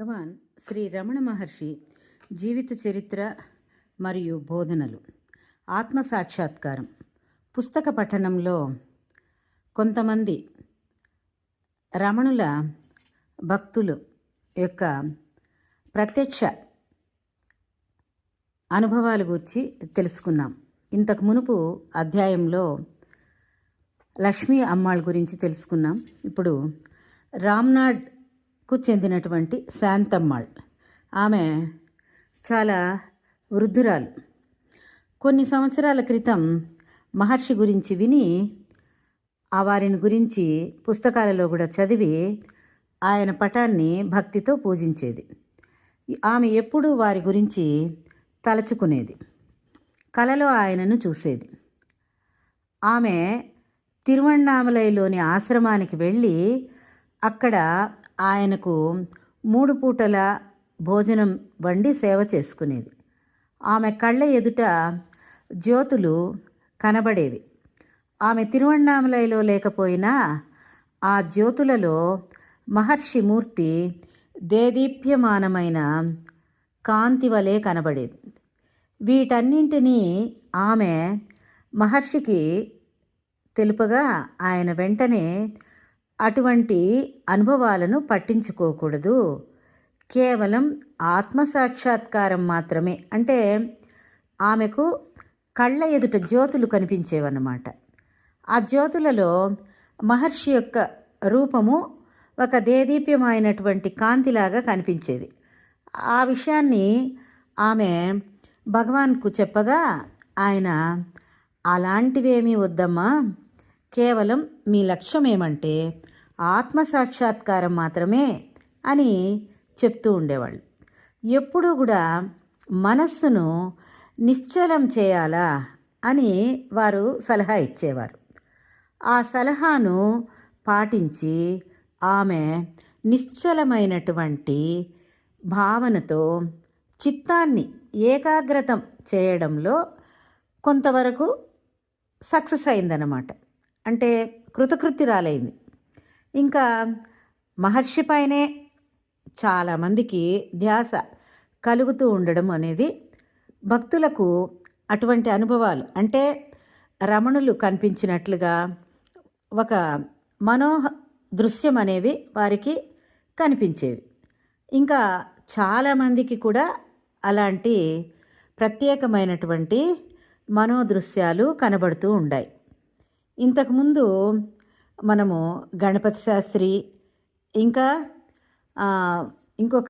భగవాన్ శ్రీ రమణ మహర్షి జీవిత చరిత్ర మరియు బోధనలు. ఆత్మ సాక్షాత్కారం. పుస్తక పఠనంలో కొంతమంది రమణుల భక్తులు యొక్క ప్రత్యక్ష అనుభవాల గురించి తెలుసుకున్నాం. ఇంతకు మునుపు అధ్యాయంలో లక్ష్మీ అమ్మాళ్ గురించి తెలుసుకున్నాం. ఇప్పుడు రామ్నాడ్ కు చెందినటువంటి శాంతమ్మాళ్ ఆమె చాలా వృద్ధురాలు. కొన్ని సంవత్సరాల క్రితం మహర్షి గురించి విని ఆ వారిని గురించి పుస్తకాలలో కూడా చదివి ఆయన పటాన్ని భక్తితో పూజించేది. ఆమె ఎప్పుడూ వారి గురించి తలచుకునేది. కలలో ఆయనను చూసేది. ఆమె తిరువణ్ణామలైలోని ఆశ్రమానికి వెళ్ళి అక్కడ ఆయనకు మూడు పూటల భోజనం వండి సేవ చేసుకునేది. ఆమె కళ్ళ ఎదుట జ్యోతులు కనబడేవి. ఆమె తిరువణ్ణామలైలో లేకపోయినా ఆ జ్యోతులలో మహర్షి మూర్తి దేదీప్యమానమైన కాంతి వలె కనబడేది. వీటన్నింటినీ ఆమె మహర్షికి తెలుపగా ఆయన వెంటనే అటువంటి అనుభవాలను పట్టించుకోకూడదు. కేవలం ఆత్మసాక్షాత్కారం మాత్రమే. అంటే ఆమెకు కళ్ళ ఎదుట జ్యోతులు కనిపించేవన్నమాట. ఆ జ్యోతులలో మహర్షి యొక్క రూపము ఒక దేదీప్యమైనటువంటి కాంతిలాగా కనిపించేది. ఆ విషయాన్ని ఆమె భగవాన్కు చెప్పగా ఆయన అలాంటివేమీ వద్దమ్మా. కేవలం మీ లక్ష్యం ఏమంటే ఆత్మసాక్షాత్కారం మాత్రమే అని చెప్తూ ఉండేవాళ్ళు. ఎప్పుడూ కూడా మనస్సును నిశ్చలం చేయాలా అని వారు సలహా ఇచ్చేవారు. ఆ సలహాను పాటించి ఆమె నిశ్చలమైనటువంటి భావనతో చిత్తాన్ని ఏకాగ్రతం చేయడంలో కొంతవరకు సక్సెస్ అయిందన్నమాట. అంటే కృతకృత్యురాలైంది. ఇంకా మహర్షి పైనే చాలామందికి ధ్యాస కలుగుతూ ఉండడం అనేది భక్తులకు అటువంటి అనుభవాలు. అంటే రమణులు కనిపించినట్లుగా ఒక మనోహ దృశ్యం అనేవి వారికి కనిపించేవి. ఇంకా చాలామందికి కూడా అలాంటి ప్రత్యేకమైనటువంటి మనోదృశ్యాలు కనబడుతూ ఉన్నాయి ఇంతకుముందు మనము గణపతి శాస్త్రి ఇంకా ఇంకొక